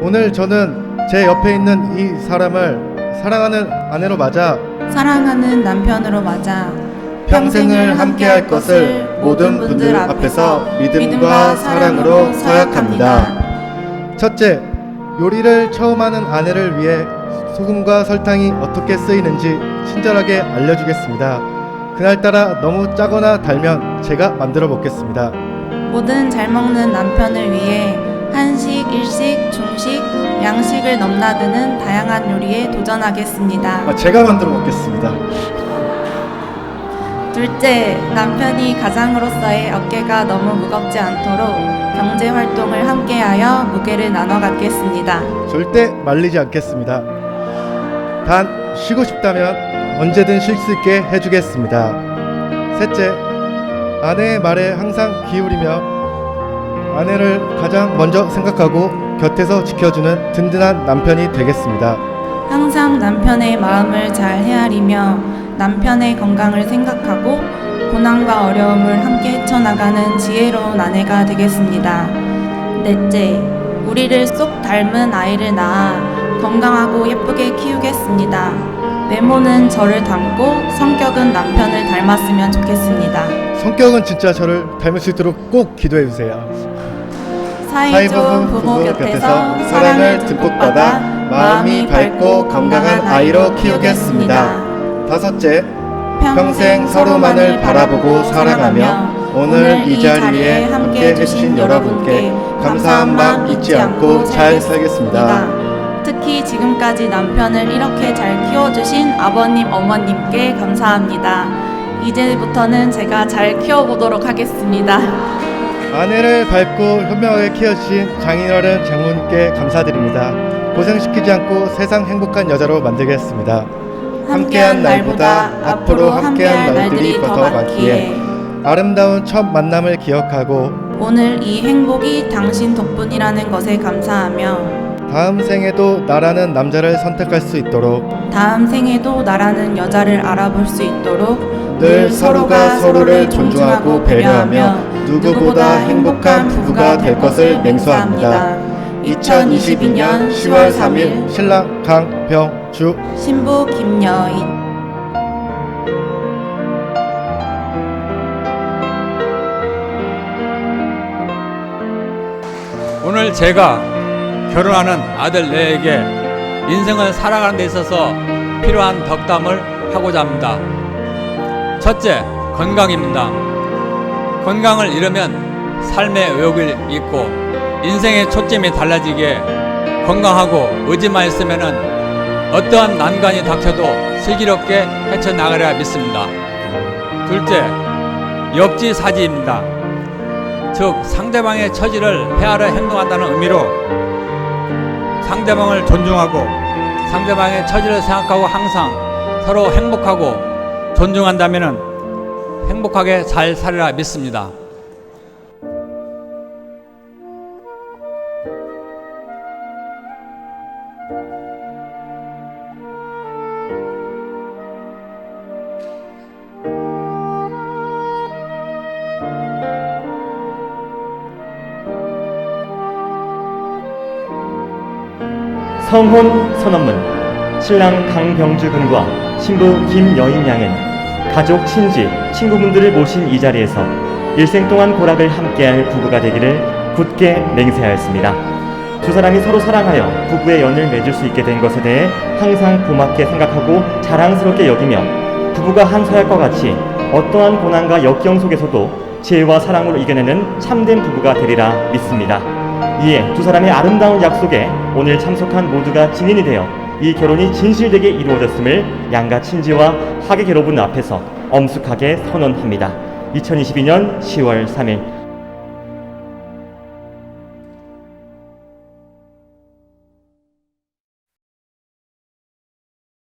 오늘 저는 제 옆에 있는 이 사람을 사랑하는 아내로 맞아 사랑하는 남편으로 맞아 평생을 함께할 것을 모든 분들 앞에서 믿음과 사랑으로 서약합니다. 첫째, 요리를 처음 하는 아내를 위해 소금과 설탕이 어떻게 쓰이는지 친절하게 알려주겠습니다. 그날따라 너무 짜거나 달면 제가 만들어 먹겠습니다. 모든 잘 먹는 남편을 위해 한식, 일식, 중식, 양식을 넘나드는 다양한 요리에 도전하겠습니다. 아, 제가 만들어 먹겠습니다. 둘째, 남편이 가장으로서의 어깨가 너무 무겁지 않도록 경제 활동을 함께하여 무게를 나눠 갖겠습니다. 절대 말리지 않겠습니다. 단 쉬고 싶다면 언제든 쉴 수 있게 해주겠습니다. 셋째, 아내의 말에 항상 기울이며 아내를 가장 먼저 생각하고 곁에서 지켜주는 든든한 남편이 되겠습니다. 항상 남편의 마음을 잘 헤아리며 남편의 건강을 생각하고 고난과 어려움을 함께 헤쳐나가는 지혜로운 아내가 되겠습니다. 넷째, 우리를 쏙 닮은 아이를 낳아 건강하고 예쁘게 키우겠습니다. 외모는 저를 닮고 성격은 남편을 닮았으면 좋겠습니다. 성격은 진짜 저를 닮을 수 있도록 꼭 기도해 주세요. 사이 좋은 부모 곁에서 사랑을 듬뿍 받아 마음이 밝고 건강한 아이로 키우겠습니다. 다섯째, 평생 서로만을 바라보고 사랑하며 오늘 이 자리에 함께 해주신 여러분께 감사한 마음 잊지 않고 잘 살겠습니다. 특히 지금까지 남편을 이렇게 잘 키워주신 아버님, 어머님께 감사합니다. 이제부터는 제가 잘 키워보도록 하겠습니다. 아내를 밝고 현명하게 키워주신 장인어른 장모님께 감사드립니다. 고생시키지 않고 세상 행복한 여자로 만들겠습니다. 함께한 날보다 앞으로 함께한 날들이 더 많기에 아름다운 첫 만남을 기억하고 오늘 이 행복이 당신 덕분이라는 것에 감사하며 다음 생에도 나라는 남자를 선택할 수 있도록 다음 생에도 나라는 여자를 알아볼 수 있도록 늘 서로가 서로를 존중하고 배려하며 누구보다 행복한 부부가 될 것을 맹세합니다. 2022년 10월 3일 신랑 강병주 신부 김여인 오늘 제가 결혼하는 아들 네에게 인생을 살아가는 데 있어서 필요한 덕담을 하고자 합니다. 첫째, 건강입니다. 건강을 잃으면 삶의 의욕을 잃고 인생의 초점이 달라지기에 건강하고 의지만 있으면은 어떠한 난관이 닥쳐도 슬기롭게 헤쳐나가려 믿습니다. 둘째, 역지사지입니다. 즉 상대방의 처지를 헤아려 행동한다는 의미로 상대방을 존중하고 상대방의 처지를 생각하고 항상 서로 행복하고 존중한다면 행복하게 잘 살리라 믿습니다. 성혼 선언문 신랑 강병주 군과 신부 김여인 양은 가족 친지 친구분들을 모신 이 자리에서 일생 동안 고락을 함께할 부부가 되기를 굳게 맹세하였습니다. 두 사람이 서로 사랑하여 부부의 연을 맺을 수 있게 된 것에 대해 항상 고맙게 생각하고 자랑스럽게 여기며 부부가 한 서약과 같이 어떠한 고난과 역경 속에서도 지혜와 사랑으로 이겨내는 참된 부부가 되리라 믿습니다. 이에 두 사람의 아름다운 약속에 오늘 참석한 모두가 증인이 되어 이 결혼이 진실되게 이루어졌음을 양가 친지와 하계 결혼분 앞에서 엄숙하게 선언합니다. 2022년 10월 3일